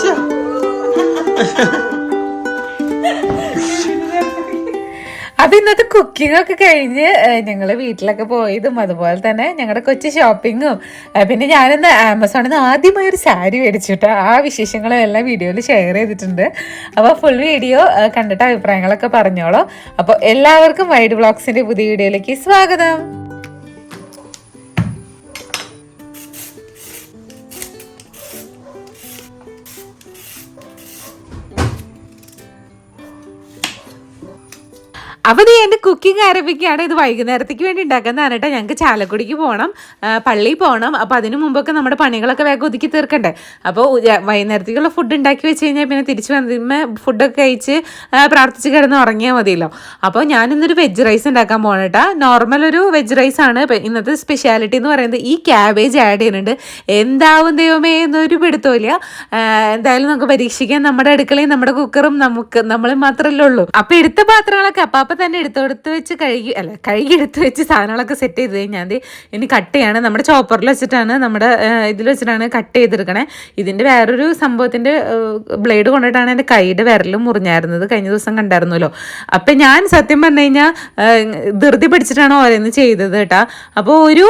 ശ്ശോ. അപ്പൊ ഇന്നത്തെ കുക്കിംഗ് ഒക്കെ കഴിഞ്ഞ് ഞങ്ങൾ വീട്ടിലൊക്കെ പോയതും അതുപോലെ തന്നെ ഞങ്ങളുടെ കൊച്ചു ഷോപ്പിങ്ങും പിന്നെ ഞാനിന്ന് ആമസോണിൽ നിന്ന് ആദ്യമായി ഒരു സാരി മേടിച്ചിട്ട് ആ വിശേഷങ്ങളും എല്ലാം വീഡിയോയിൽ ഷെയർ ചെയ്തിട്ടുണ്ട്. അപ്പോൾ ഫുൾ വീഡിയോ കണ്ടിട്ട് അഭിപ്രായങ്ങളൊക്കെ പറഞ്ഞോളൂ. അപ്പോൾ എല്ലാവർക്കും വൈഡ് ബ്ലോഗ്സിന്റെ പുതിയ വീഡിയോയിലേക്ക് സ്വാഗതം. അപ്പോൾ നീ എന്റെ കുക്കിംഗ് ആരംഭിക്കുകയാണ്. ഇത് വൈകുന്നേരത്തേക്ക് വേണ്ടി ഉണ്ടാക്കുന്നതാണ് കേട്ടോ. ഞങ്ങൾക്ക് ചാലക്കുടിക്ക് പോകണം പള്ളിയിൽ പോകണം അപ്പോൾ അതിന് മുമ്പൊക്കെ നമ്മുടെ പണികളൊക്കെ വേഗം ഒതുക്കി തീർക്കണ്ടേ? അപ്പോൾ വൈകുന്നേരത്തേക്കുള്ള ഫുഡ് ഉണ്ടാക്കി വെച്ച് കഴിഞ്ഞാൽ പിന്നെ തിരിച്ചു വന്നിരുമ്പോൾ ഫുഡൊക്കെ കഴിച്ച് പ്രാർത്ഥിച്ച് കിടന്ന് ഉറങ്ങിയാൽ മതിയല്ലോ. അപ്പോൾ ഞാനിന്നൊരു വെജ് റൈസ് ഉണ്ടാക്കാൻ പോകണം കേട്ടോ. നോർമൽ ഒരു വെജ് റൈസ് ആണ്. ഇന്നത്തെ സ്പെഷ്യാലിറ്റി എന്ന് പറയുന്നത് ഈ ക്യാബേജ് ആഡ് ചെയ്യുന്നുണ്ട്. എന്താവും ദൈവമേ എന്നൊരു പിടുത്തമില്ല എന്തായാലും നമുക്ക് പരീക്ഷിക്കാൻ നമ്മുടെ അടുക്കളയും നമ്മുടെ കുക്കറും നമുക്ക് നമ്മൾ മാത്രമല്ലേ ഉള്ളൂ. അപ്പോൾ എടുത്ത പാത്രങ്ങളൊക്കെ അപ്പാപ്പ തന്നെ എടുത്തെടുത്ത് വെച്ച് കഴുകി അല്ല കഴുകി എടുത്ത് വെച്ച് സാധനങ്ങളൊക്കെ സെറ്റ് ചെയ്ത് കഴിഞ്ഞാൽ ദേ ഇനി കട്ട് ചെയ്യാണ്. നമ്മുടെ ചോപ്പറിൽ വെച്ചിട്ടാണ് നമ്മുടെ ഇതിൽ വെച്ചിട്ടാണ് കട്ട് ചെയ്തെടുക്കണേ. ഇതിന്റെ വേറൊരു സംഭവത്തിന്റെ ബ്ലേഡ് കൊണ്ടിട്ടാണ് എന്റെ കൈയുടെ വിരലും മുറിഞ്ഞായിരുന്നത്. കഴിഞ്ഞ ദിവസം കണ്ടായിരുന്നല്ലോ. അപ്പം ഞാൻ സത്യം പറഞ്ഞു കഴിഞ്ഞാൽ ധൃതി പിടിച്ചിട്ടാണ് ഓരോന്ന് ചെയ്തത് കേട്ടാ. അപ്പോൾ ഒരു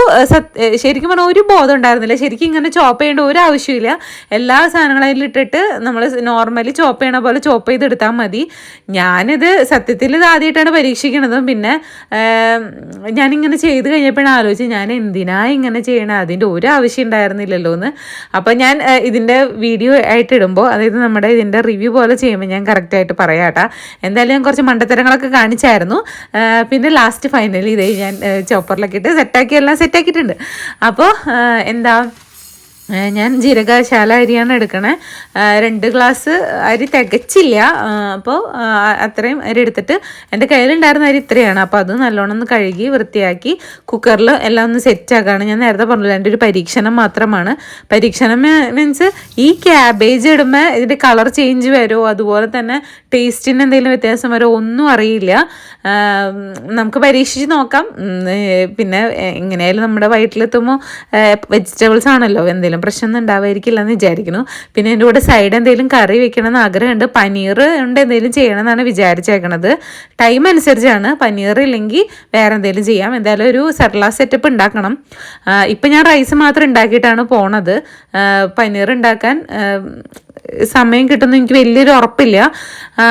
ശരിക്കും പറഞ്ഞാൽ ഒരു ബോധം ഉണ്ടായിരുന്നില്ല. ശരിക്കും ഇങ്ങനെ ചോപ്പ് ചെയ്യേണ്ട ഒരു ആവശ്യമില്ല. എല്ലാ സാധനങ്ങളും അതിലിട്ടിട്ട് നമ്മൾ നോർമലി ചോപ്പ് ചെയ്യണ പോലെ ചോപ്പ് ചെയ്തെടുത്താൽ മതി. ഞാനിത് സത്യത്തിൽ ഇത് ആദ്യമായിട്ടാണ് പരീക്ഷിക്കണതും പിന്നെ ഞാനിങ്ങനെ ചെയ്ത് കഴിഞ്ഞപ്പോഴാണ് ആലോചിച്ച് ഞാൻ എന്തിനാ ഇങ്ങനെ ചെയ്യണം? അതിന്റെ ഒരു ആവശ്യം ഉണ്ടായിരുന്നില്ലല്ലോ എന്ന്. അപ്പോൾ ഞാൻ ഇതിന്റെ വീഡിയോ ആയിട്ട് ഇടുമ്പോൾ അതായത് നമ്മുടെ ഇതിന്റെ റിവ്യൂ പോലെ ചെയ്യുമ്പോൾ ഞാൻ കറക്റ്റായിട്ട് പറയാം കേട്ടാ. എന്തായാലും ഞാൻ കുറച്ച് മണ്ടത്തരങ്ങളൊക്കെ കാണിച്ചായിരുന്നു. പിന്നെ ലാസ്റ്റ് ഫൈനലി ഇതേ ഞാൻ ചോപ്പറിലൊക്കെ ഇട്ട് സെറ്റാക്കി എല്ലാം സെറ്റാക്കിയിട്ടുണ്ട് അപ്പോൾ എന്താ ഞാൻ ജീരകശാല അരിയാണ് എടുക്കണേ. രണ്ട് ഗ്ലാസ് അരി തികച്ചില്ല. അപ്പോൾ അത്രയും അരി എടുത്തിട്ട് എന്റെ കയ്യിലുണ്ടായിരുന്ന അരി ഇത്രയാണ്. അപ്പോൾ അത് നല്ലോണം ഒന്ന് കഴുകി വൃത്തിയാക്കി കുക്കറിൽ എല്ലാം ഒന്ന് സെറ്റ് ആക്കാണ്. ഞാൻ നേരത്തെ പറഞ്ഞില്ല എന്റെ ഒരു പരീക്ഷണം മാത്രമാണ്. പരീക്ഷണം മീൻസ് ഈ ക്യാബേജ് ഇടുമ്പോൾ ഇതിന്റെ കളർ ചേഞ്ച് വരുമോ അതുപോലെ തന്നെ ടേസ്റ്റിന് എന്തെങ്കിലും വ്യത്യാസം വരുമോ ഒന്നും അറിയില്ല. നമുക്ക് പരീക്ഷിച്ച് നോക്കാം. പിന്നെ എങ്ങനെയായാലും നമ്മുടെ വയറ്റിലെത്തുമ്പോൾ വെജിറ്റബിൾസ് ആണല്ലോ എന്തെങ്കിലും പ്രശ്നമൊന്നും ഉണ്ടാവായിരിക്കില്ല എന്ന് വിചാരിക്കുന്നു. പിന്നെ എന്റെ കൂടെ സൈഡ് എന്തെങ്കിലും കറി വെക്കണമെന്ന് ആഗ്രഹമുണ്ട് പനീർ ഉണ്ട് എന്തെങ്കിലും ചെയ്യണമെന്നാണ് വിചാരിച്ചേക്കണത്. ടൈം അനുസരിച്ചാണ് പനീർ ഇല്ലെങ്കിൽ വേറെ എന്തെങ്കിലും ചെയ്യാം. എന്തായാലും ഒരു സെർലാ സെറ്റപ്പ് ഉണ്ടാക്കണം. ഇപ്പം ഞാൻ റൈസ് മാത്രം ഉണ്ടാക്കിയിട്ടാണ് പോണത്. പനീർ ഉണ്ടാക്കാൻ സമയം കിട്ടുമെന്ന് എനിക്ക് വലിയൊരു ഉറപ്പില്ല.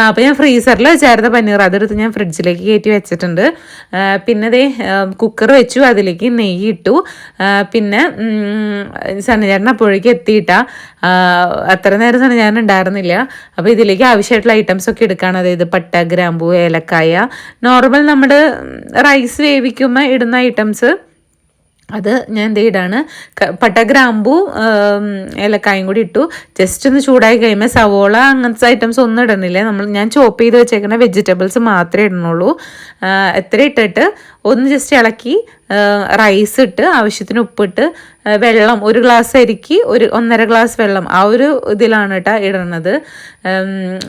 അപ്പോൾ ഞാൻ ഫ്രീസറിൽ വെച്ചായിരുന്ന പനീർ. അതെടുത്ത് ഞാൻ ഫ്രിഡ്ജിലേക്ക് കയറ്റി വെച്ചിട്ടുണ്ട്. പിന്നെ ദേ കുക്കർ വെച്ചു. അതിലേക്ക് നെയ്യ് ഇട്ടു. പിന്നെ സണ്ണിചേട്ടൻ അപ്പോഴേക്ക് എത്തിയിട്ട. അത്ര നേരം സണ്ണിചേട്ടൻ ഉണ്ടായിരുന്നില്ല. അപ്പോൾ ഇതിലേക്ക് ആവശ്യമായിട്ടുള്ള ഐറ്റംസ് ഒക്കെ എടുക്കുകയാണ് അതായത് പട്ട ഗ്രാമ്പൂ ഏലക്കായ. നോർമൽ നമ്മുടെ റൈസ് വേവിക്കുമ്പോൾ ഇടുന്ന ഐറ്റംസ് അത് ഞാൻ എന്ത് ചെയ്താണ് പട്ട ഗ്രാമ്പൂ ഏലക്കായും കൂടി ഇട്ടു. ജസ്റ്റ് ഒന്ന് ചൂടായി കഴിയുമ്പോൾ സവോള അങ്ങനത്തെ ഐറ്റംസ് ഒന്നും ഇടണില്ല. നമ്മൾ ഞാൻ ചോപ്പ് ചെയ്ത് വെച്ചേക്കുന്ന വെജിറ്റബിൾസ് മാത്രമേ ഇടണുള്ളൂ. എത്ര ഇട്ടിട്ട്? ഒന്ന് ജസ്റ്റ് ഇളക്കി റൈസ് ഇട്ട് ആവശ്യത്തിന് ഉപ്പിട്ട് വെള്ളം ഒരു ഗ്ലാസ് അരിക്ക് ഒരു ഒന്നര ഗ്ലാസ് വെള്ളം. ആ ഒരു ഇതിലാണ് കേട്ടോ ഇടണത്.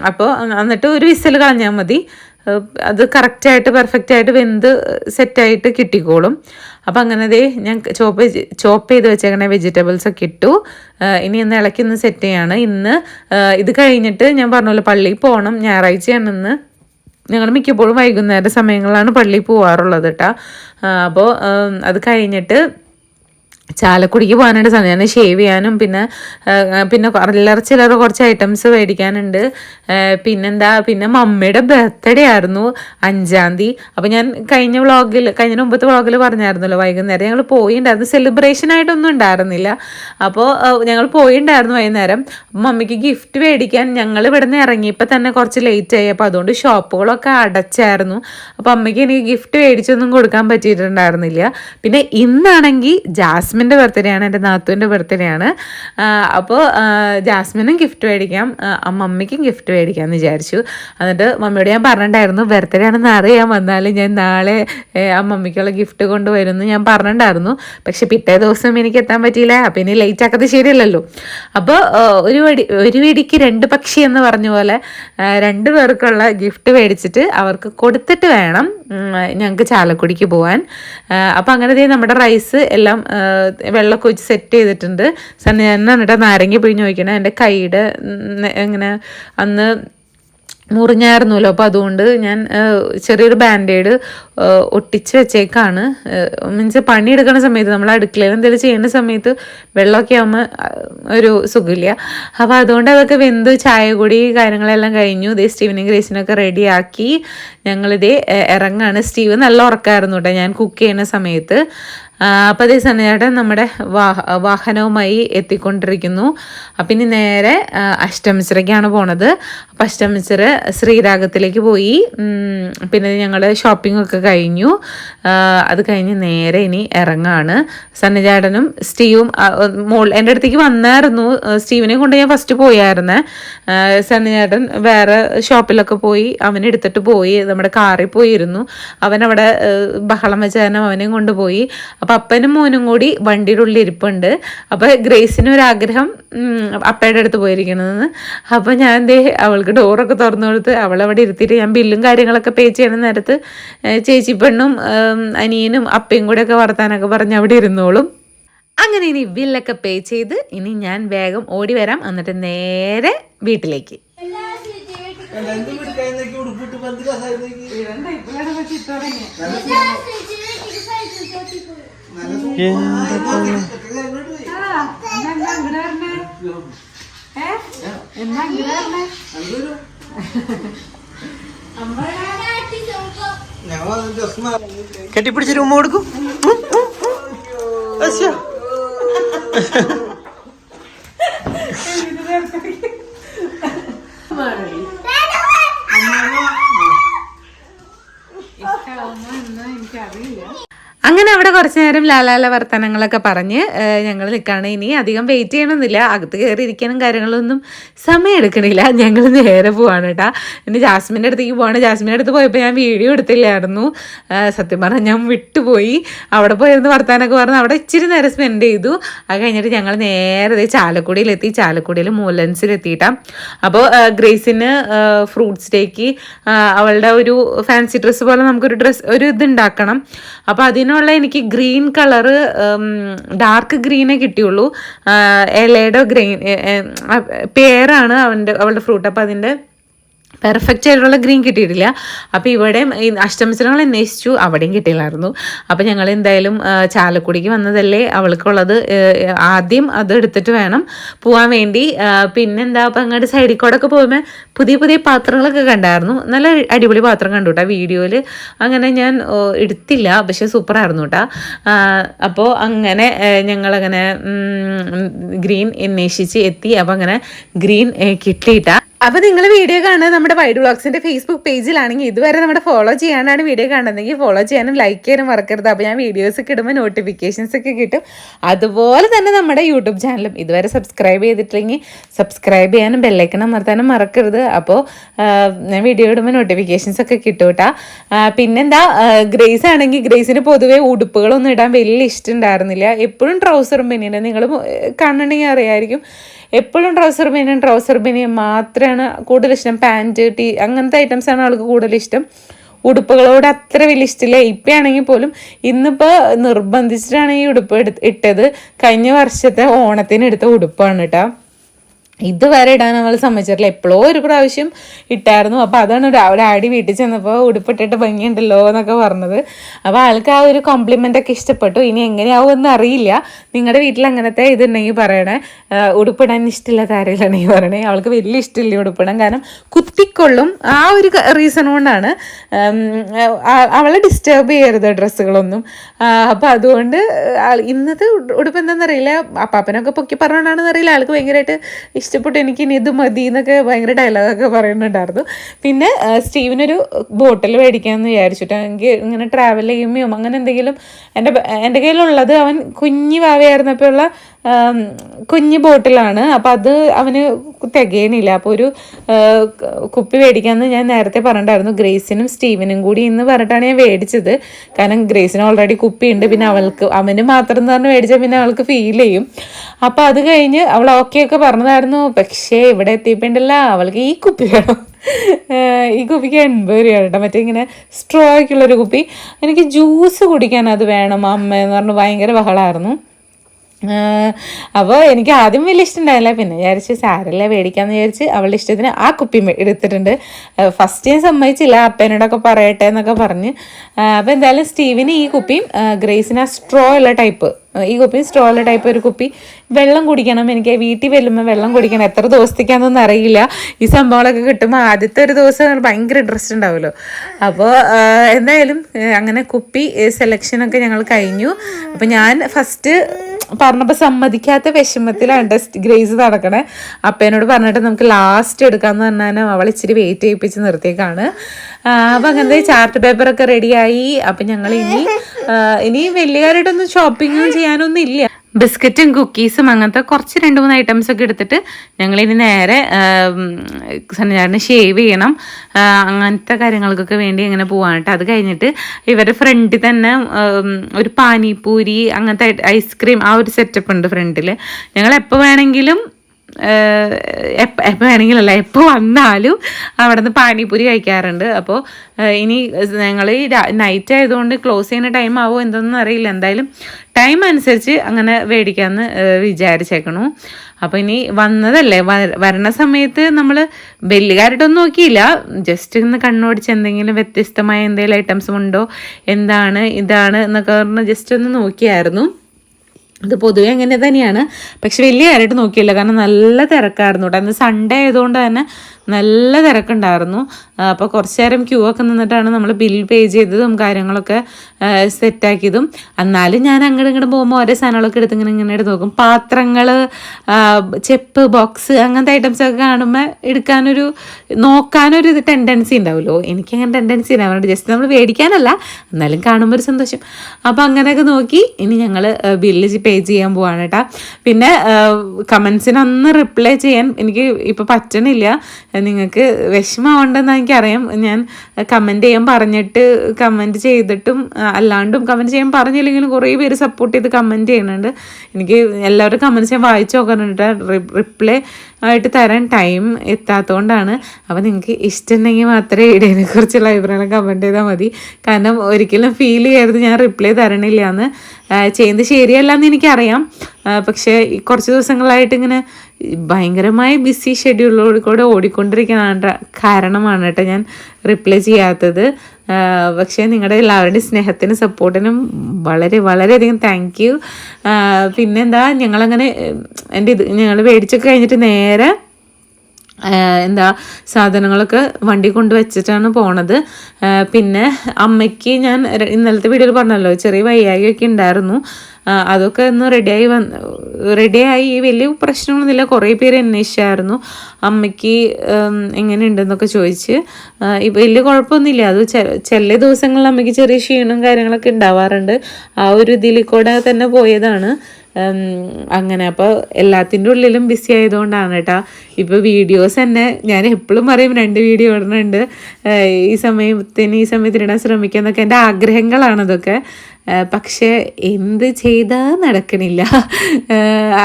അപ്പോൾ എന്നിട്ട് ഒരു വിസിൽ കളഞ്ഞാൽ മതി. അത് കറക്റ്റായിട്ട് പെർഫെക്റ്റ് ആയിട്ട് വെന്ത് സെറ്റായിട്ട് കിട്ടിക്കോളും. അപ്പോൾ അങ്ങനെ ദേ ഞാൻ ചോപ്പ് ചോപ്പ് ചെയ്ത് വെച്ചേക്കണ വെജിറ്റബിൾസ് ഒക്കെ ഇട്ടു. ഇനി ഇന്ന് ഇളക്കി ഒന്ന് സെറ്റ് ചെയ്യാണ്. ഇന്ന് ഇത് കഴിഞ്ഞിട്ട് ഞാൻ പറഞ്ഞല്ലോ പള്ളിയിൽ പോകണം ഞായറാഴ്ചയാണ് ഇന്ന്. ഞങ്ങൾ മിക്കപ്പോഴും വൈകുന്നേര സമയങ്ങളിലാണ് പള്ളിയിൽ പോവാറുള്ളത് കേട്ടോ അപ്പോൾ അത് കഴിഞ്ഞിട്ട് ചാലക്കുടിക്ക് പോകാനായിട്ട് സമയം ഷേവ് ചെയ്യാനും പിന്നെ പിന്നെ ചില്ലറ ചില്ലറ കുറച്ച് ഐറ്റംസ് മേടിക്കാനുണ്ട്. പിന്നെന്താ പിന്നെ മമ്മിയുടെ ബർത്ത്ഡേ ആയിരുന്നു അഞ്ചാം തീയതി. അപ്പോൾ ഞാൻ കഴിഞ്ഞ വ്ളോഗിൽ കഴിഞ്ഞ മുമ്പത്തെ വ്ളോഗിൽ പറഞ്ഞായിരുന്നല്ലോ വൈകുന്നേരം ഞങ്ങൾ പോയിണ്ടായിരുന്നു. സെലിബ്രേഷൻ ആയിട്ടൊന്നും ഉണ്ടായിരുന്നില്ല. അപ്പോൾ ഞങ്ങൾ പോയിണ്ടായിരുന്നു വൈകുന്നേരം. മമ്മിക്ക് ഗിഫ്റ്റ് മേടിക്കാൻ ഞങ്ങൾ ഇവിടെ നിന്ന് ഇറങ്ങിയപ്പോൾ തന്നെ കുറച്ച് ലേറ്റ് ആയി. അപ്പോൾ അതുകൊണ്ട് ഷോപ്പുകളൊക്കെ അടച്ചായിരുന്നു. അപ്പോൾ അമ്മയ്ക്ക് എനിക്ക് ഗിഫ്റ്റ് മേടിച്ചൊന്നും കൊടുക്കാൻ പറ്റിയിട്ടുണ്ടായിരുന്നില്ല. പിന്നെ ഇന്നാണെങ്കിൽ ജാസ്മിന്റെ ബർത്ത്ഡേ ആണ് എന്റെ നാത്തുവിന്റെ ബർത്ത്ഡേ ആണ് അപ്പോൾ ജാസ്മിനും ഗിഫ്റ്റ് മേടിക്കാം മമ്മിക്കും ഗിഫ്റ്റ് മേടിക്കാമെന്ന് വിചാരിച്ചു. എന്നിട്ട് മമ്മിയോട് ഞാൻ പറഞ്ഞിട്ടുണ്ടായിരുന്നു ബർത്ത്ഡേ ആണെന്ന് അറിയാൻ വന്നാലും ഞാൻ നാളെ ആ മമ്മിക്കുള്ള ഗിഫ്റ്റ് കൊണ്ടുവരുമെന്ന് ഞാൻ പറഞ്ഞിട്ടുണ്ടായിരുന്നു. പക്ഷെ പിറ്റേ ദിവസം എനിക്ക് എത്താൻ പറ്റിയില്ല അപ്പം ഇനി ലേറ്റ് ആക്കത് ശരിയല്ലല്ലോ. അപ്പോൾ ഒരു വടി ഒരു വെടിക്ക് രണ്ട് പക്ഷി എന്ന് പറഞ്ഞ പോലെ രണ്ട് പേർക്കുള്ള ഗിഫ്റ്റ് മേടിച്ചിട്ട് അവർക്ക് കൊടുത്തിട്ട് വേണം ഞങ്ങൾക്ക് ചാലക്കുടിക്ക് പോകാൻ അപ്പോൾ അങ്ങനെ ദേ നമ്മുടെ റൈസ് എല്ലാം വെള്ളമൊക്കെ വെച്ച് സെറ്റ് ചെയ്തിട്ടുണ്ട്. സന്നെ ഞാൻ എന്നിട്ട് നാരങ്ങ പിഴിഞ്ഞ് നോക്കണേ എന്റെ കൈയുടെ ഇങ്ങനെ അന്ന് മുറിഞ്ഞായിരുന്നല്ലോ. അപ്പോൾ അതുകൊണ്ട് ഞാൻ ചെറിയൊരു ബാൻഡേഡ് ഒട്ടിച്ച് വെച്ചേക്കാണ്. മീൻസ് പണിയെടുക്കുന്ന സമയത്ത് നമ്മൾ അടുക്കളയിൽ എന്തെങ്കിലും ചെയ്യുന്ന സമയത്ത് വെള്ളമൊക്കെ ആകുമ്പോൾ ഒരു സുഖമില്ല. അപ്പോൾ അതുകൊണ്ട് അതൊക്കെ വെന്ത് ചായ കൂടി കാര്യങ്ങളെല്ലാം കഴിഞ്ഞു. ഇതേ സ്റ്റീവനും ഗ്രേസിനൊക്കെ റെഡിയാക്കി ഞങ്ങളിതേ ഇറങ്ങാണ്. സ്റ്റീവ് നല്ല ഉറക്കമായിരുന്നു കേട്ടോ. ഞാൻ കുക്ക് ചെയ്യുന്ന സമയത്ത്. അപ്പോൾ അതേ സന്നചേട്ടൻ നമ്മുടെ വാഹ വാഹനവുമായി എത്തിക്കൊണ്ടിരിക്കുന്നു. അപ്പം ഇനി നേരെ അഷ്ടമിശ്രയ്ക്കാണ് പോണത്. അപ്പം അഷ്ടമിശ്ര ശ്രീരാഗത്തിലേക്ക് പോയി. പിന്നെ ഞങ്ങൾ ഷോപ്പിംഗ് കഴിഞ്ഞു. അത് കഴിഞ്ഞ് നേരെ ഇനി ഇറങ്ങാണ്. സന്നചേട്ടനും സ്റ്റീവും മോൾ എന്റെ അടുത്തേക്ക് വന്നായിരുന്നു. സ്റ്റീവിനെ കൊണ്ട് ഞാൻ ഫസ്റ്റ് പോയായിരുന്നെ. സന്നചേട്ടൻ വേറെ ഷോപ്പിലൊക്കെ പോയി അവനെ എടുത്തിട്ട് പോയി നമ്മുടെ കാറിൽ പോയിരുന്നു. അവൻ അവിടെ ബഹളം വെച്ച അവനെയും കൊണ്ടുപോയി അപ്പം അപ്പനും മോനും കൂടി വണ്ടിയുടെ ഉള്ളിൽ ഇരിപ്പുണ്ട്. അപ്പം ഗ്രേസിന് ഒരു ആഗ്രഹം ഉം, അപ്പയുടെ അടുത്ത് പോയിരിക്കണമെന്ന് അപ്പം ഞാൻ എന്തേ അവൾക്ക് ഡോറൊക്കെ തുറന്നു കൊടുത്ത് അവിടെ ഇരുത്തിയിട്ട് ഞാൻ ബില്ലും കാര്യങ്ങളൊക്കെ പേ ചെയ്യണ നേരത്ത് ചേച്ചി പെണ്ണും അനിയനും അപ്പയും കൂടെ ഒക്കെ വർത്താനൊക്കെ പറഞ്ഞ് അവിടെ ഇരുന്നോളും. അങ്ങനെ ഇനി ബില്ലൊക്കെ പേ ചെയ്ത് ഇനി ഞാൻ വേഗം ഓടി വരാം. എന്നിട്ട് നേരെ വീട്ടിലേക്ക്. ഞങ്ങൾ ജസ്റ്റ് കെട്ടിപ്പിടിച്ച് ഉമ്മ കൊടുക്കും. ഉം, ഉം, ഉം. അശ്ശോ. അങ്ങനെ അവിടെ കുറച്ച് നേരം ലാലാല വർത്തനങ്ങളൊക്കെ പറഞ്ഞ് ഞങ്ങൾ നിൽക്കുകയാണ്. ഇനി അധികം വെയിറ്റ് ചെയ്യണമെന്നില്ല അകത്ത് കയറി ഇരിക്കാനും കാര്യങ്ങളൊന്നും സമയം എടുക്കണില്ല. ഞങ്ങൾ നേരെ പോവാണ് കേട്ടാ. ഇനി ജാസ്മിന്റെ അടുത്തേക്ക് പോവാണ്. ജാസ്മിന്റെ അടുത്ത് പോയപ്പോൾ ഞാൻ വീഡിയോ എടുത്തില്ലായിരുന്നു. സത്യം പറഞ്ഞാൽ ഞാൻ വിട്ടുപോയി. അവിടെ പോയിരുന്ന് വർത്താനൊക്കെ പറഞ്ഞ് അവിടെ ഇച്ചിരി നേരം സ്പെൻഡ് ചെയ്തു. അത് കഴിഞ്ഞിട്ട് ഞങ്ങൾ നേരെ ചാലക്കുടിയിലെത്തി. ചാലക്കുടിയിൽ മൂലൻസിലെത്തിയിട്ടാണ് അപ്പോൾ ഗ്രേസിന് ഫ്രൂട്ട്സ് ഡേക്ക് അവളുടെ ഒരു ഫാൻസി ഡ്രസ്സ് പോലെ നമുക്കൊരു ഡ്രസ്സ് ഒരു ഇത് ഉണ്ടാക്കണം അപ്പോൾ അതിനുള്ള എനിക്ക് ഗ്രീൻ കളറ് ഡാർക്ക് ഗ്രീനേ കിട്ടിയുള്ളൂ. എലയുടെ ഗ്രീൻ പേരാണ് അവന്റെ അവളുടെ ഫ്രൂട്ട് അപ്പം അതിന്റെ പെർഫെക്റ്റ് ആയിട്ടുള്ള ഗ്രീൻ കിട്ടിയിട്ടില്ല. അപ്പോൾ ഇവിടെ അഷ്ടമിശ്രങ്ങൾ അന്വേഷിച്ചു അവിടെയും കിട്ടിയില്ലായിരുന്നു. അപ്പോൾ ഞങ്ങൾ എന്തായാലും ചാലക്കുടിക്ക് വന്നതല്ലേ അവൾക്കുള്ളത്. ആദ്യം അത് എടുത്തിട്ട് വേണം പോകാൻ വേണ്ടി. പിന്നെ പിന്നെന്താ അപ്പോൾ അങ്ങോട്ട് സൈഡിൽ കൂടെ ഒക്കെ പോകുമ്പോൾ പുതിയ പുതിയ പാത്രങ്ങളൊക്കെ കണ്ടായിരുന്നു. നല്ല അടിപൊളി പാത്രം കണ്ടു കേട്ടോ വീഡിയോയിൽ അങ്ങനെ ഞാൻ എടുത്തില്ല. പക്ഷെ സൂപ്പറായിരുന്നു കേട്ടോ അപ്പോൾ അങ്ങനെ ഞങ്ങളങ്ങനെ ഗ്രീൻ അന്വേഷിച്ച് എത്തി. അപ്പോൾ അങ്ങനെ ഗ്രീൻ കിട്ടിയിട്ടാ അപ്പൊ നിങ്ങൾ വീഡിയോ കാണുന്നത് നമ്മുടെ വൈഡ് ബ്ലോഗ്സിന്റെ ഫേസ്ബുക്ക് പേജിലാണെങ്കിൽ ഇതുവരെ നമ്മുടെ ഫോളോ ചെയ്യാനാണ് വീഡിയോ കാണുന്നതെങ്കിൽ ഫോളോ ചെയ്യാനും ലൈക്ക് ചെയ്യാനും മറക്കരുത്. അപ്പോൾ ഞാൻ വീഡിയോസ് ഒക്കെ ഇടുമ്പോൾ നോട്ടിഫിക്കേഷൻസ് ഒക്കെ കിട്ടും. അതുപോലെ തന്നെ നമ്മുടെ യൂട്യൂബ് ചാനലും ഇതുവരെ സബ്സ്ക്രൈബ് ചെയ്തിട്ടില്ലെങ്കിൽ സബ്സ്ക്രൈബ് ചെയ്യാനും ബെല്ലൈക്കണം അമർത്താനും മറക്കരുത്. അപ്പോൾ ഞാൻ വീഡിയോ ഇടുമ്പോൾ നോട്ടിഫിക്കേഷൻസ് ഒക്കെ കിട്ടും പിന്നെന്താ ഗ്രേസ് ആണെങ്കിൽ ഗ്രേസിന് പൊതുവേ ഉടുപ്പുകളൊന്നും ഇടാൻ വലിയ ഇഷ്ടം ഉണ്ടായിരുന്നില്ല. എപ്പോഴും ട്രൗസറും ബനിയനും നിങ്ങൾ കാണണമെങ്കിൽ അറിയാമായിരിക്കും എപ്പോഴും ട്രൗസർ ബനിയൻ ട്രൗസർ ബനിയൻ മാത്രമാണ് കൂടുതൽ ഇഷ്ടം. പാന്റ് ടീ അങ്ങനത്തെ ഐറ്റംസ് ആണ് ആൾക്ക് കൂടുതൽ ഇഷ്ടം. ഉടുപ്പുകളോട് അത്ര വലിയ ഇഷ്ടമില്ല. ഇപ്പം ആണെങ്കിൽ പോലും ഇന്നിപ്പോൾ നിർബന്ധിച്ചിട്ടാണ് ഈ ഉടുപ്പ് എടുത്ത് ഇട്ടത്. കഴിഞ്ഞ വർഷത്തെ ഓണത്തിന് എടുത്ത ഉടുപ്പാണ് കേട്ടോ ഇതുവരെ ഇടാൻ നമ്മൾ സമ്മതിച്ചിട്ടില്ല. എപ്പോഴോ ഒരു പ്രാവശ്യം ഇട്ടായിരുന്നു. അപ്പോൾ അതാണ് അവിടെ ആടി വീട്ടിൽ ചെന്നപ്പോൾ ഉടുപ്പിട്ടിട്ട് ഭംഗിയുണ്ടല്ലോ എന്നൊക്കെ പറഞ്ഞത്. അപ്പോൾ ആൾക്ക് ആ ഒരു കോംപ്ലിമെന്റ് ഒക്കെ ഇഷ്ടപ്പെട്ടു. ഇനി എങ്ങനെയാവും എങ്ങനെയാവുമെന്ന് അറിയില്ല. നിങ്ങളുടെ വീട്ടിൽ അങ്ങനത്തെ ഇതുണ്ടെങ്കിൽ പറയണേ. ഉടുപ്പിടാൻ ഇഷ്ടമില്ലാത്ത ആരെങ്കിലാണെങ്കിൽ പറയണേ. അവൾക്ക് വലിയ ഇഷ്ടമില്ല ഉടുപ്പിടാൻ. കാരണം കുത്തിക്കൊള്ളും ആ ഒരു റീസൺ കൊണ്ടാണ്. അവളെ ഡിസ്റ്റേബ് ചെയ്യരുത് ഡ്രസ്സുകളൊന്നും. അപ്പോൾ അതുകൊണ്ട് ഇന്നത്തെ ഉടു- ഉടുപ്പ് എന്താണെന്നറിയില്ല അപ്പാപ്പനൊക്കെ പൊക്കി പറഞ്ഞോണ്ടാണെന്നറിയില്ല. ആൾക്ക് ഭയങ്കരമായിട്ട് ഇഷ്ടപ്പെട്ടു എനിക്ക് ഇനി ഇത് മതി എന്നൊക്കെ ഭയങ്കര ഡയലോഗൊക്കെ പറയുന്നുണ്ടായിരുന്നു. പിന്നെ സ്റ്റീവിനൊരു ബോട്ടിൽ മേടിക്കാമെന്ന് വിചാരിച്ചിട്ട് എനിക്ക് ഇങ്ങനെ ട്രാവൽ ചെയ്യുമ്പോൾ അങ്ങനെ എന്തെങ്കിലും എന്റെ എന്റെ കയ്യിലുള്ളത് അവൻ കുഞ്ഞി വാവയായിരുന്നപ്പോഴുള്ള കുഞ്ഞു ബോട്ടിലാണ്. അപ്പോൾ അത് അവന് തികയണില്ല. അപ്പോൾ ഒരു കുപ്പി മേടിക്കാമെന്ന് ഞാൻ നേരത്തെ പറഞ്ഞിട്ടുണ്ടായിരുന്നു. ഗ്രേസിനും സ്റ്റീവനും കൂടി ഇന്ന് പറഞ്ഞിട്ടാണ് ഞാൻ മേടിച്ചത്. കാരണം ഗ്രേസിന് ഓൾറെഡി കുപ്പിയുണ്ട്. പിന്നെ അവൾക്ക് അവന് മാത്രം എന്ന് പറഞ്ഞ് മേടിച്ചാൽ പിന്നെ അവൾക്ക് ഫീൽ ചെയ്യും. അപ്പോൾ അത് കഴിഞ്ഞ് അവൾ ഓക്കെ ഒക്കെ പറഞ്ഞതായിരുന്നു. പക്ഷേ ഇവിടെ എത്തിയപ്പോണ്ടല്ല അവൾക്ക് ഈ കുപ്പി വേണം. ഈ കുപ്പിക്ക് എൺപത് രൂപയാണ് കേട്ടോ. മറ്റേ ഇങ്ങനെ സ്ട്രോ ഒക്കെയുള്ളൊരു കുപ്പി. എനിക്ക് ജ്യൂസ് കുടിക്കാൻ അത് വേണം അമ്മ എന്ന് പറഞ്ഞു ഭയങ്കര ബഹളമായിരുന്നു അപ്പോൾ എനിക്ക് ആദ്യം വലിയ ഇഷ്ടമുണ്ടായില്ല പിന്നെ വിചാരിച്ച് സാരല്ല മേടിക്കാമെന്ന് വിചാരിച്ച് അവളുടെ ഇഷ്ടത്തിന് ആ കുപ്പി എടുത്തിട്ടുണ്ട്. ഫസ്റ്റ് ഞാൻ സമ്മതിച്ചില്ല അപ്പേനോടൊക്കെ പറയട്ടെ എന്നൊക്കെ പറഞ്ഞ്. അപ്പോൾ എന്തായാലും സ്റ്റീവിന് ഈ കുപ്പിയും ഗ്രേസിന് ആ സ്ട്രോ ഉള്ള ടൈപ്പ് ഈ കുപ്പി സ്ട്രോ ഉള്ള ടൈപ്പ് ഒരു കുപ്പി. വെള്ളം കുടിക്കണം. എനിക്ക് വീട്ടിൽ വരുമ്പോൾ വെള്ളം കുടിക്കണം. എത്ര ദിവസത്തേക്കാണെന്നൊന്നും അറിയില്ല. ഈ സംഭവങ്ങളൊക്കെ കിട്ടുമ്പോൾ ആദ്യത്തെ ഒരു ദിവസം ഭയങ്കര ഇൻട്രസ്റ്റ് ഉണ്ടാവുമല്ലോ. അപ്പോൾ എന്തായാലും അങ്ങനെ കുപ്പി സെലക്ഷനൊക്കെ ഞങ്ങൾ കഴിഞ്ഞു. അപ്പോൾ ഞാൻ ഫസ്റ്റ് പറഞ്ഞപ്പോൾ സമ്മതിക്കാത്ത വിഷമത്തിലാണ് ഗ്രേസ് നടക്കണേ. അപ്പനോട് പറഞ്ഞിട്ട് നമുക്ക് ലാസ്റ്റ് എടുക്കാമെന്ന് പറഞ്ഞാൽ അവൾ ഇച്ചിരി വെയിറ്റ് ചെയ്യിപ്പിച്ച് നിർത്തിയേക്കാണ്. അപ്പം അങ്ങനത്തെ ചാർട്ട് പേപ്പറൊക്കെ റെഡിയായി അപ്പം ഞങ്ങൾ ഇനി ഇനി വലിയ കാര്യമായിട്ടൊന്നും ഷോപ്പിംഗ് ചെയ്യാനൊന്നും ഇല്ല. ബിസ്ക്കറ്റും കുക്കീസും അങ്ങനത്തെ കുറച്ച് രണ്ട് മൂന്ന് ഐറ്റംസ് ഒക്കെ എടുത്തിട്ട് ഞങ്ങളിനി നേരെ സന്നിചാടിന് ഷേവ് ചെയ്യണം. അങ്ങനത്തെ കാര്യങ്ങൾക്കൊക്കെ വേണ്ടി ഇങ്ങനെ പോവാണ് കേട്ടോ. അത് കഴിഞ്ഞിട്ട് ഇവരുടെ ഫ്രണ്ടിൽ തന്നെ ഒരു പാനിപൂരി അങ്ങനത്തെ ഐസ്ക്രീം ആ ഒരു സെറ്റപ്പ് ഉണ്ട് ഫ്രണ്ടിൽ ഞങ്ങൾ എപ്പോൾ വേണമെങ്കിലും എപ്പോൾ വേണമെങ്കിലല്ല എപ്പോൾ വന്നാലും അവിടെ നിന്ന് കഴിക്കാറുണ്ട്. അപ്പോൾ ഇനി ഞങ്ങൾ നൈറ്റ് ആയതുകൊണ്ട് ക്ലോസ് ചെയ്യുന്ന ടൈം ആവോ എന്തൊന്നും അറിയില്ല. എന്തായാലും ടൈം അനുസരിച്ച് അങ്ങനെ മേടിക്കാമെന്ന് വിചാരിച്ചേക്കണു. അപ്പോൾ ഇനി വന്നതല്ലേ? വരണ സമയത്ത് നമ്മൾ ബെല്ലുകാരുടെ നോക്കിയില്ല. ജസ്റ്റ് ഒന്ന് കണ്ണോടിച്ച് എന്തെങ്കിലും വ്യത്യസ്തമായ എന്തെങ്കിലും ഐറ്റംസും ഉണ്ടോ? എന്താണ്? ഇതാണ് എന്നൊക്കെ പറഞ്ഞ് ജസ്റ്റ് ഒന്ന് നോക്കിയായിരുന്നു. അത് പൊതുവെ അങ്ങനെ തന്നെയാണ്. പക്ഷെ വലിയ കാര്യമായിട്ട് നോക്കിയില്ല. കാരണം നല്ല തിരക്കായിരുന്നു കേട്ടോ. അന്ന് സൺഡേ ആയതുകൊണ്ട് തന്നെ നല്ല തിരക്കുണ്ടായിരുന്നു. അപ്പോൾ കുറച്ച് നേരം ക്യൂ ഒക്കെ നിന്നിട്ടാണ് നമ്മൾ ബിൽ പേ ചെയ്തതും കാര്യങ്ങളൊക്കെ സെറ്റാക്കിയതും എന്നാലും ഞാൻ അങ്ങോട്ട് ഇങ്ങോട്ട് പോകുമ്പോൾ ഓരോ സാധനങ്ങളൊക്കെ എടുത്ത് ഇങ്ങനെ ഇങ്ങനെ എടുത്ത് നോക്കും. പാത്രങ്ങൾ ചെപ്പ് ബോക്സ് അങ്ങനത്തെ ഐറ്റംസ് ഒക്കെ കാണുമ്പോൾ എടുക്കാനൊരു നോക്കാനൊരു ടെൻഡൻസി ഉണ്ടാവുമല്ലോ. എനിക്കങ്ങനെ ടെൻഡൻസി ഉണ്ടാവാറുണ്ട് ജസ്റ്റ് നമ്മൾ മേടിക്കാനല്ല. എന്നാലും കാണുമ്പോൾ ഒരു സന്തോഷം. അപ്പോൾ അങ്ങനെയൊക്കെ നോക്കി ഇനി ഞങ്ങൾ ബില്ല് പേ ചെയ്യാൻ പോവാണ് കേട്ടോ പിന്നെ കമൻസിനൊന്ന് റിപ്ലൈ ചെയ്യാൻ എനിക്ക് ഇപ്പോൾ പറ്റണില്ല. നിങ്ങൾക്ക് വിഷമമുണ്ടെന്ന് എനിക്കറിയാം. ഞാൻ കമന്റ് ചെയ്യാൻ പറഞ്ഞിട്ട് കമന്റ് ചെയ്തിട്ടും അല്ലാണ്ടും കമന്റ് ചെയ്യാൻ പറഞ്ഞില്ലെങ്കിലും കുറേ പേര് സപ്പോർട്ട് ചെയ്ത് കമന്റ് ചെയ്യുന്നുണ്ട്. എനിക്ക് എല്ലാവരും കമന്റ്സ് ഞാൻ വായിച്ചു നോക്കാനുണ്ട് റിപ്ലൈ ആയിട്ട് തരാൻ ടൈം എത്താത്തതുകൊണ്ടാണ് അപ്പോൾ നിങ്ങൾക്ക് ഇഷ്ടമുണ്ടെങ്കിൽ മാത്രമേ ഇടേനെ കുറിച്ചുള്ള അഭിപ്രായം കമന്റ് ചെയ്താൽ മതി. കാരണം ഒരിക്കലും ഫീൽ ചെയ്യരുത് ഞാൻ റിപ്ലൈ തരണില്ല എന്ന് ചെയ്യുന്നത് ശരിയല്ല എന്ന് എനിക്കറിയാം പക്ഷേ കുറച്ച് ദിവസങ്ങളായിട്ട് ഇങ്ങനെ ഭയങ്കരമായ ബിസി ഷെഡ്യൂളിലൂടെ കൂടെ ഓടിക്കൊണ്ടിരിക്കുന്ന കാരണമാണ് കേട്ടോ ഞാൻ റിപ്ലൈ ചെയ്യാത്തത്. പക്ഷേ നിങ്ങളുടെ എല്ലാവരുടെയും സ്നേഹത്തിനും സപ്പോർട്ടിനും വളരെ വളരെയധികം താങ്ക് യു പിന്നെന്താ ഞങ്ങളങ്ങനെ എന്റെ ഇത് ഞങ്ങൾ മേടിച്ചൊക്കെ കഴിഞ്ഞിട്ട് നേരെ എന്താ സാധനങ്ങളൊക്കെ വണ്ടി കൊണ്ട് വെച്ചിട്ടാണ് പോണത്. പിന്നെ അമ്മയ്ക്ക് ഞാൻ ഇന്നലത്തെ വീഡിയോയിൽ പറഞ്ഞല്ലോ ചെറിയ വയ്യായികയൊക്കെ ഉണ്ടായിരുന്നു. അതൊക്കെ ഒന്ന് റെഡിയായി വന്ന് റെഡിയായി വലിയ പ്രശ്നങ്ങളൊന്നുമില്ല കുറേ പേര് അന്വേഷിച്ചായിരുന്നു. അമ്മയ്ക്ക് എങ്ങനെയുണ്ടെന്നൊക്കെ ചോദിച്ച് വലിയ കുഴപ്പമൊന്നുമില്ല. അത് ചില ദിവസങ്ങളിൽ അമ്മയ്ക്ക് ചെറിയ ക്ഷീണവും കാര്യങ്ങളൊക്കെ ഉണ്ടാവാറുണ്ട്. ആ ഒരു ഇതിൽ കൂടെ തന്നെ പോയതാണ്. അങ്ങനെ അപ്പോൾ എല്ലാത്തിന്റെ ഉള്ളിലും ബിസി ആയതുകൊണ്ടാണ് കേട്ടോ. ഇപ്പോൾ വീഡിയോസ് തന്നെ ഞാൻ എപ്പോഴും പറയും രണ്ട് വീഡിയോ ഇടുന്നുണ്ട് ഈ സമയത്തിന് ഈ സമയത്തിനിടാൻ ശ്രമിക്കുക എന്നൊക്കെ എന്റെ ആഗ്രഹങ്ങളാണ് അതൊക്കെ ഏഹ് പക്ഷേ എന്ത് ചെയ്താൽ നടക്കണില്ല.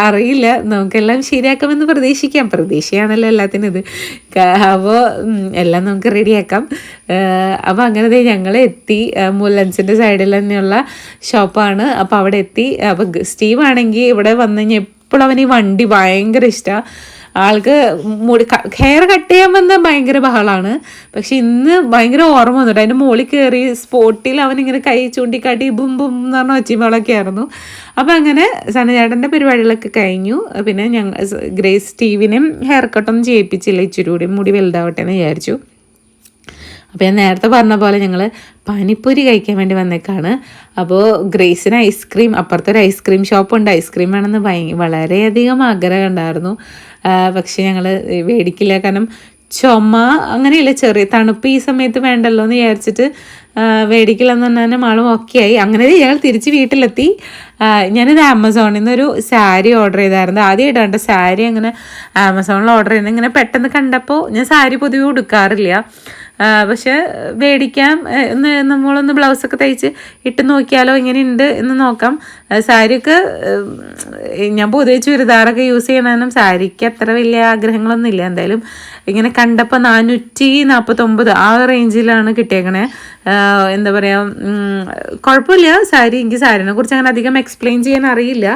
അറിയില്ല. നമുക്കെല്ലാം ശരിയാക്കാമെന്ന് പ്രതീക്ഷിക്കാം. പ്രതീക്ഷയാണല്ലോ എല്ലാത്തിനും ഇത് അപ്പോൾ എല്ലാം നമുക്ക് റെഡിയാക്കാം. അപ്പോൾ അങ്ങനെ ഞങ്ങൾ എത്തി. മുല്ലൻസിന്റെ സൈഡിൽ തന്നെയുള്ള ഷോപ്പാണ്. അപ്പോൾ അവിടെ എത്തി. അപ്പോൾ സ്റ്റീവ് ആണെങ്കിൽ ഇവിടെ വന്നു കഴിഞ്ഞാൽ എപ്പോഴും അവന് ഈ വണ്ടി ഭയങ്കര ഇഷ്ടമാണ് ആൾക്ക് മുടി ഹെയർ കട്ട് ചെയ്യാൻ വന്ന ഭയങ്കര ബഹളാണ്. പക്ഷെ ഇന്ന് ഭയങ്കര ഓർമ്മ വന്നിട്ട് അതിന്റെ മുകളിൽ കയറി സ്പോട്ടിൽ അവനിങ്ങനെ കൈ ചൂണ്ടിക്കാട്ടി ബും ബും എന്ന് പറഞ്ഞ ഒച്ചിമകളൊക്കെ ആയിരുന്നു. അപ്പം അങ്ങനെ സനചേട്ടന്റെ പരിപാടികളൊക്കെ കഴിഞ്ഞു. പിന്നെ ഞങ്ങൾ ഗ്രേസ് സ്റ്റീവിനെയും ഹെയർ കട്ടൊന്നും ചെയ്യിപ്പിച്ചില്ല ഇച്ചിരി കൂടി മുടി വലുതാവട്ടെ എന്ന് വിചാരിച്ചു. അപ്പോൾ ഞാൻ നേരത്തെ പറഞ്ഞ പോലെ ഞങ്ങൾ പാനിപ്പൂരി കഴിക്കാൻ വേണ്ടി വന്നേക്കാണ്. അപ്പോൾ ഗ്രേസിന് ഐസ്ക്രീം അപ്പുറത്തൊരു ഐസ്ക്രീം ഷോപ്പുണ്ട്. ഐസ്ക്രീം വേണമെന്ന് ഭയ വളരെയധികം ആഗ്രഹം ഉണ്ടായിരുന്നു. പക്ഷേ ഞങ്ങൾ മേടിക്കില്ല കാരണം ചുമ അങ്ങനെയല്ല ചെറിയ തണുപ്പ് ഈ സമയത്ത് വേണ്ടല്ലോ എന്ന് വിചാരിച്ചിട്ട് ആ, മേടിക്കില്ല എന്ന് പറഞ്ഞാൽ മാളും ഓക്കെ ആയി. അങ്ങനെ ഞങ്ങൾ തിരിച്ച് വീട്ടിലെത്തി. ഞാനിത് ആമസോണിൽ നിന്നൊരു സാരി ഓർഡർ ചെയ്തായിരുന്നു. ആദ്യമായിട്ടാണ് സാരി അങ്ങനെ ആമസോണിൽ ഓർഡർ ചെയ്യുന്നത് ഇങ്ങനെ പെട്ടെന്ന് കണ്ടപ്പോൾ ഞാൻ സാരി പൊതുവെ ഉടുക്കാറില്ല. പക്ഷെ മേടിക്കാം. എന്ന് നമ്മളൊന്ന് ബ്ലൗസൊക്കെ തയ്ച്ച് ഇട്ട് നോക്കിയാലോ ഇങ്ങനെയുണ്ട് എന്ന് നോക്കാം. സാരിയൊക്കെ ഞാൻ പൊതുവെ ചുരിദാറൊക്കെ യൂസ് ചെയ്യണം സാരിക്ക് അത്ര വലിയ ആഗ്രഹങ്ങളൊന്നും ഇല്ല. എന്തായാലും ഇങ്ങനെ കണ്ടപ്പോൾ നാനൂറ്റി നാൽപ്പത്തൊമ്പത് ആ റേഞ്ചിലാണ് കിട്ടിയേക്കണേ. എന്താ പറയുക കുഴപ്പമില്ല. സാരി എനിക്ക് സാരിനെ കുറിച്ച് അങ്ങനെ അധികം എക്സ്പ്ലെയിൻ ചെയ്യാൻ അറിയില്ല.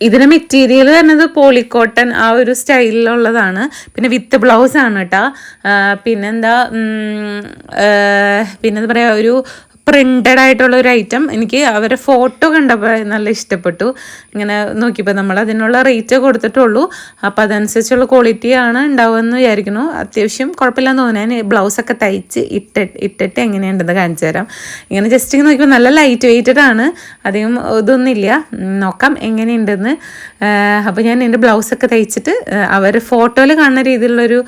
ഇതിന് മെറ്റീരിയൽ വരുന്നത് പോളിക്കോട്ടൺ ആ ഒരു സ്റ്റൈലിലുള്ളതാണ് പിന്നെ വിത്ത് ബ്ലൗസ് ആണ് കേട്ടോ പിന്നെന്താ പിന്നെന്താ പറയുക ഒരു പ്രിന്റഡ് ആയിട്ടുള്ള ഒരു ഐറ്റം എനിക്ക് അവരെ ഫോട്ടോ കണ്ടപ്പോൾ നല്ല ഇഷ്ടപ്പെട്ടു. ഇങ്ങനെ നോക്കിയപ്പോൾ നമ്മൾ അതിനുള്ള റേറ്റ് കൊടുത്തിട്ടുള്ളൂ. അപ്പോൾ അതനുസരിച്ചുള്ള ക്വാളിറ്റി ആണ് ഉണ്ടാവുമെന്ന് വിചാരിക്കുന്നു. അത്യാവശ്യം കുഴപ്പമില്ലെന്ന് തോന്നുന്നു. ഞാൻ ബ്ലൗസൊക്കെ തയ്ച്ച് ഇട്ട് ഇട്ടിട്ട് എങ്ങനെയുണ്ടെന്ന് കാണിച്ചു തരാം. ഇങ്ങനെ ജസ്റ്റ് ഇങ്ങനെ നോക്കിയപ്പോൾ നല്ല ലൈറ്റ് വെയ്റ്റഡ് ആണ്. അധികം ഇതൊന്നുമില്ല. നോക്കാം എങ്ങനെയുണ്ടെന്ന്. അപ്പോൾ ഞാൻ എന്റെ ബ്ലൗസൊക്കെ തയ്ച്ചിട്ട് അവർ ഫോട്ടോയിൽ കാണുന്ന രീതിയിലുള്ളൊരു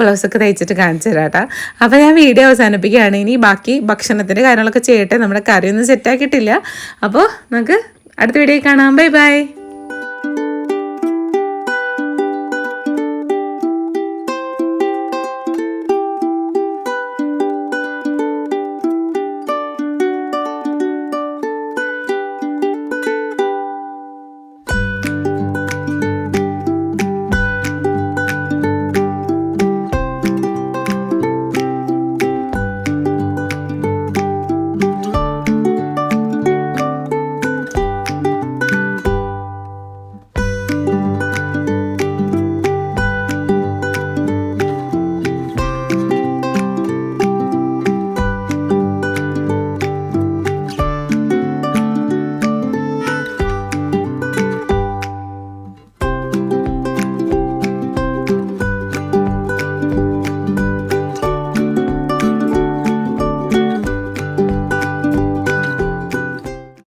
ബ്ലൗസൊക്കെ തയ്ച്ചിട്ട് കാണിച്ചു തരാം കേട്ടോ. അപ്പോൾ ഞാൻ വീഡിയോ അവസാനിപ്പിക്കുകയാണ്. ഇനി ബാക്കി ഭക്ഷണത്തിന്റെ കാര്യങ്ങളൊക്കെ ചെയ്യട്ടെ. നമ്മുടെ കറിയൊന്നും സെറ്റാക്കിയിട്ടില്ല അപ്പോൾ നമുക്ക് അടുത്ത വീഡിയോ കാണാം. Bye bye